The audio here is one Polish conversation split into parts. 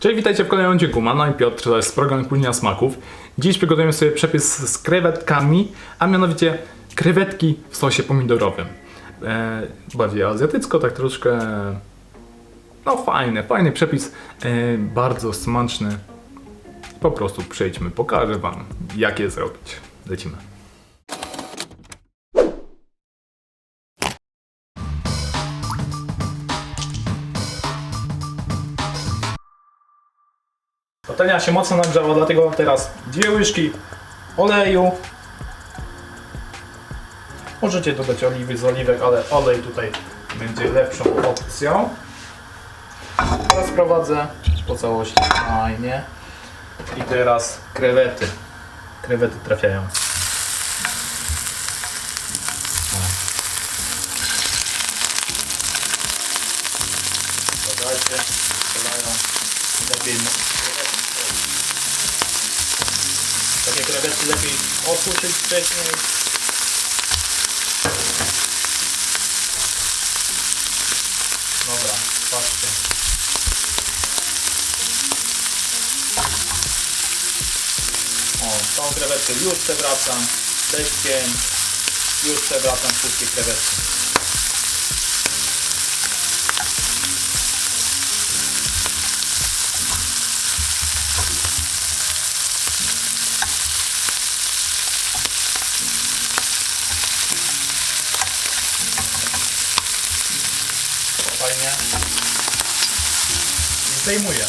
Cześć, witajcie w kolejnym odcinku. Na imię Piotr, to jest program Kuchnia Smaków. Dziś przygotujemy sobie przepis z krewetkami, a mianowicie krewetki w sosie pomidorowym. E, bardziej azjatycko, tak troszkę... No fajny, fajny przepis, e, bardzo smaczny. Po prostu przejdźmy, pokażę wam jak je zrobić. Lecimy. Patelnia się mocno nagrzewa, dlatego teraz dwie łyżki oleju. Możecie dodać oliwy z oliwek, ale olej tutaj będzie lepszą opcją. Teraz prowadzę po całości fajnie. I teraz krewety. Krewety trafiają. Dodajcie, strzelają. Lepiej krewety. Takie krewety lepiej osuszyć wcześniej. Dobra, patrzcie. O, tą krewetkę już przewracam deszkiem. Już przewracam wszystkie krewetki. Fajnie. I zdejmuję.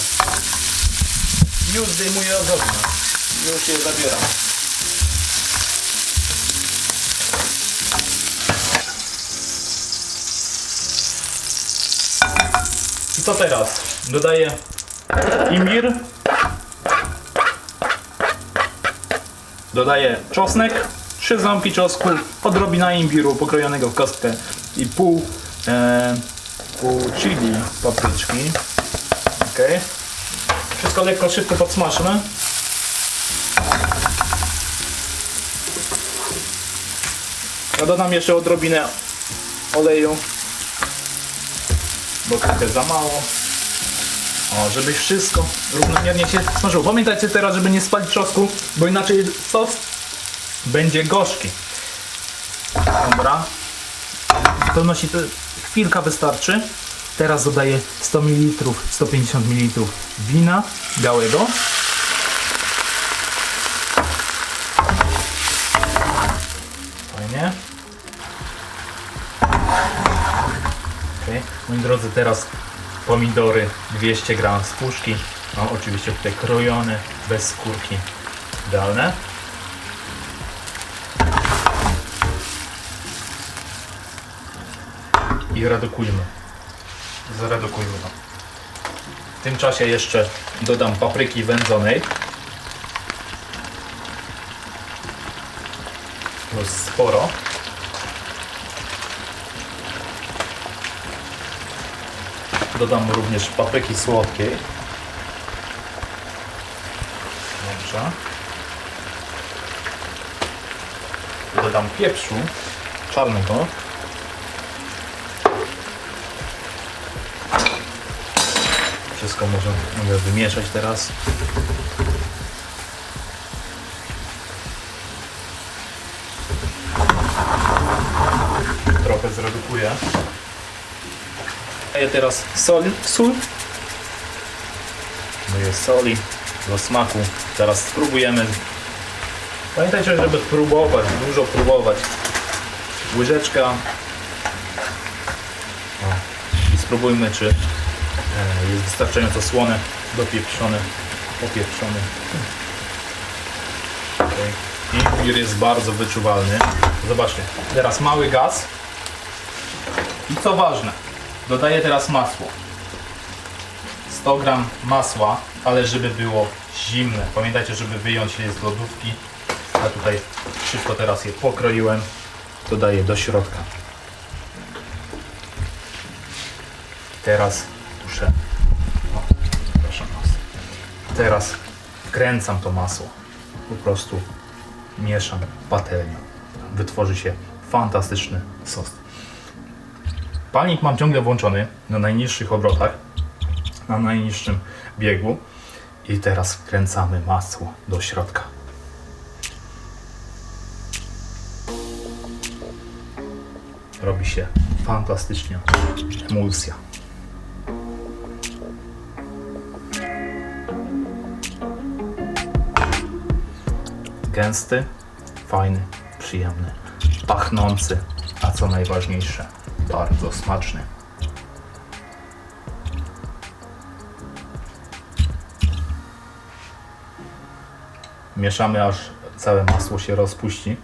Już zdejmuję osobno. Już je zabieram. I co teraz? Dodaję imbir. Dodaję czosnek, trzy ząbki czosnku, odrobina imbiru pokrojonego w kostkę i pół, e, pół chili papryczki. Ok. Wszystko lekko, szybko podsmażmy. Ja dodam jeszcze odrobinę oleju, bo trochę za mało. O, żeby wszystko równomiernie się smażyło. Pamiętajcie teraz, żeby nie spalić czosnku, bo inaczej sos będzie gorzki. Dobra. W pewności to chwilka wystarczy. Teraz dodaję 100 ml, 150 ml wina białego. Fajnie. Okay. Moi drodzy, teraz pomidory 200 gram z puszki. No, oczywiście tutaj krojone, bez skórki. Idealne. I redukujmy. Zredukujmy to. W tym czasie jeszcze dodam papryki wędzonej. Jest sporo. Dodam również papryki słodkiej. Dobrze. Dodam pieprzu czarnego. Wszystko mogę wymieszać teraz. Trochę zredukuję. Daję teraz sol, sól. Daję soli do smaku. Teraz spróbujemy. Pamiętajcie, żeby próbować, dużo próbować. Łyżeczka. O. I spróbujmy, czy jest wystarczająco słone, dopieprzone, popieprzone. Okay. Imbir jest bardzo wyczuwalny. Zobaczcie, teraz mały gaz. I co ważne, dodaję teraz masło. 100 gram masła, ale żeby było zimne. Pamiętajcie, żeby wyjąć je z lodówki. Ja tutaj szybko teraz je pokroiłem. Dodaję do środka. Teraz muszę. O, proszę was. Teraz wkręcam to masło. Po prostu mieszam patelnią. Wytworzy się fantastyczny sos. Palnik mam ciągle włączony na najniższych obrotach, na najniższym biegu. I teraz wkręcamy masło do środka. Robi się fantastycznie emulsja. Gęsty, fajny, przyjemny, pachnący, a co najważniejsze, bardzo smaczny. Mieszamy aż całe masło się rozpuści.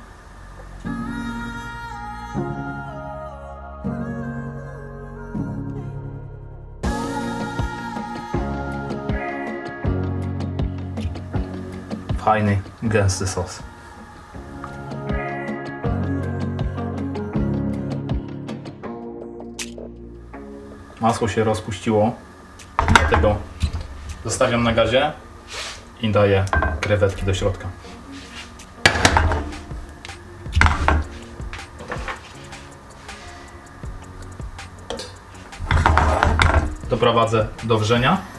Fajny, gęsty sos. Masło się rozpuściło, dlatego zostawiam na gazie i daję krewetki do środka. Doprowadzę do wrzenia.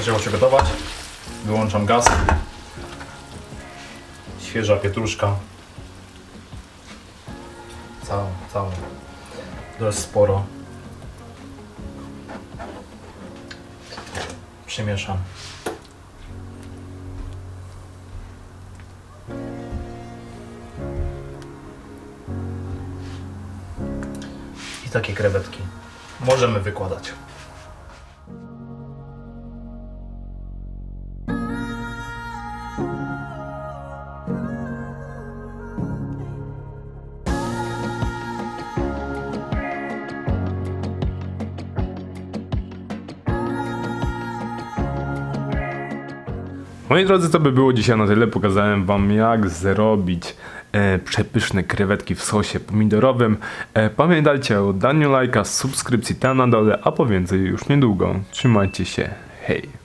Zaczęło się gotować. Wyłączam gaz. Świeża pietruszka. Całą, całą. Dość sporo. Przymieszam. I takie krewetki możemy wykładać. Moi drodzy, to by było dzisiaj na tyle. Pokazałem wam jak zrobić e, przepyszne krewetki w sosie pomidorowym. E, pamiętajcie o daniu lajka, subskrypcji tam na dole, a po więcej już niedługo. Trzymajcie się. Hej!